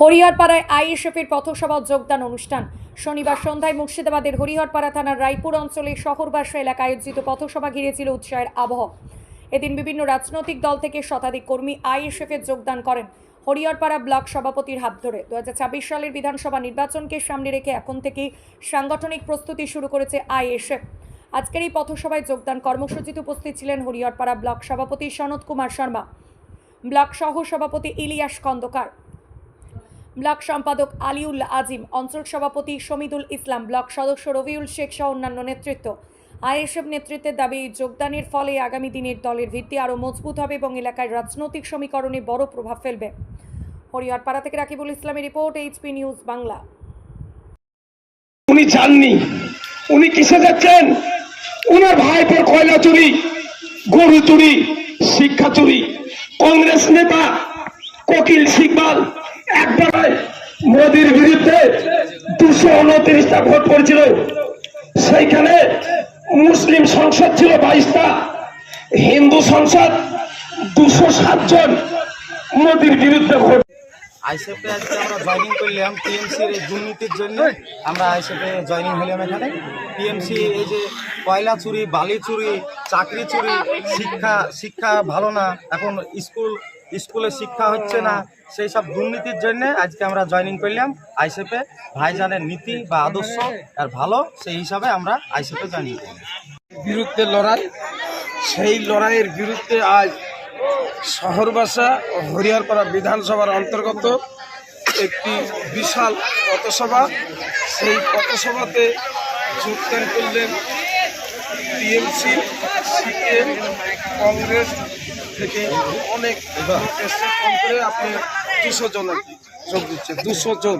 হরিহরপাড়ায় আইএসএফের পথসভা যোগদান অনুষ্ঠান। শনিবার সন্ধ্যায় মুর্শিদাবাদের হরিহরপাড়া থানার রায়পুর অঞ্চলে শহরবাসা এলাকায় আয়োজিত পথসভা ঘিরেছিল উৎসাহের আবহ। এদিন বিভিন্ন রাজনৈতিক দল থেকে শতাধিক কর্মী আইএসএফে যোগদান করেন। হরিহরপাড়া ব্লক সভাপতির হাত ধরে দু হাজার ছাব্বিশ সালের বিধানসভা নির্বাচনকে সামনে রেখে এখন থেকেই সাংগঠনিক প্রস্তুতি শুরু করেছে আইএসএফ। আজকের এই পথসভায় যোগদান কর্মসূচিতে উপস্থিত ছিলেন হরিহরপাড়া ব্লক সভাপতি সনৎ কুমার শর্মা। ব্লক সহ সভাপতি ইলিয়াস খন্দকার ব্লক সম্পাদক আলিউল আজিম, অঞ্চল সভাপতি শমিদুল ইসলাম, ব্লক সদস্য রবিউল শেখ সহ অন্যান্য নেতৃত্ব। আইএসএফ নেতৃত্বের দাবি, যোগদানের ফলে আগামী দিনের দলের ভিত্তি আরও মজবুত হবে এবং এলাকায় রাজনৈতিক সমীকরণে বড় প্রভাব ফেলবে। হরিহরপাড়া থেকে রাকিবুল ইসলামের রিপোর্ট, এইচপি নিউজ বাংলা। উনি যাননি। উনি কিসে যাচ্ছেন? উনার ভাইপোর কয়লা চুরি, গরু চুরি, শিক্ষা চুরি। নেতা কোকিল সিকবাল একবার মোদির বিরুদ্ধে দুশো উনত্রিশটা ভোট পড়েছিল। সেইখানে মুসলিম সংসদ ছিল বাইশটা, হিন্দু সংসদ দুশো সাতজন মোদির বিরুদ্ধে ভোট। আইসেফে আজকে আমরা জয়েনিং করলাম টিএমসির এই দুর্নীতির জন্য। আমরা আইসেফে জয়েনিং হলাম এখানে। টিএমসি এই যে কয়লা চুরি, বালি চুরি, চাকরি চুরি, শিক্ষা শিক্ষা ভালো না, এখন স্কুল স্কুলে শিক্ষা হচ্ছে না, সেই সব দুর্নীতির জন্য আজকে আমরা জয়েনিং করলাম আইসেপে ভাইজানের নীতি বা আদর্শ আর ভালো, সেই হিসাবে আমরা আইসেফে জয়েনিং করলাম। বিরুদ্ধে লড়াই, সেই লড়াইয়ের বিরুদ্ধে আজ শহরবাসা ও হরিয়ারপাড়া বিধানসভার অন্তর্গত একটি বিশাল পথসভা। সেই পথসভাতে যোগদান করলেন টিএমসি, সিপিএম, কংগ্রেস থেকে অনেক করে আপনি দুশো জন যোগ দিচ্ছে দুশো জন।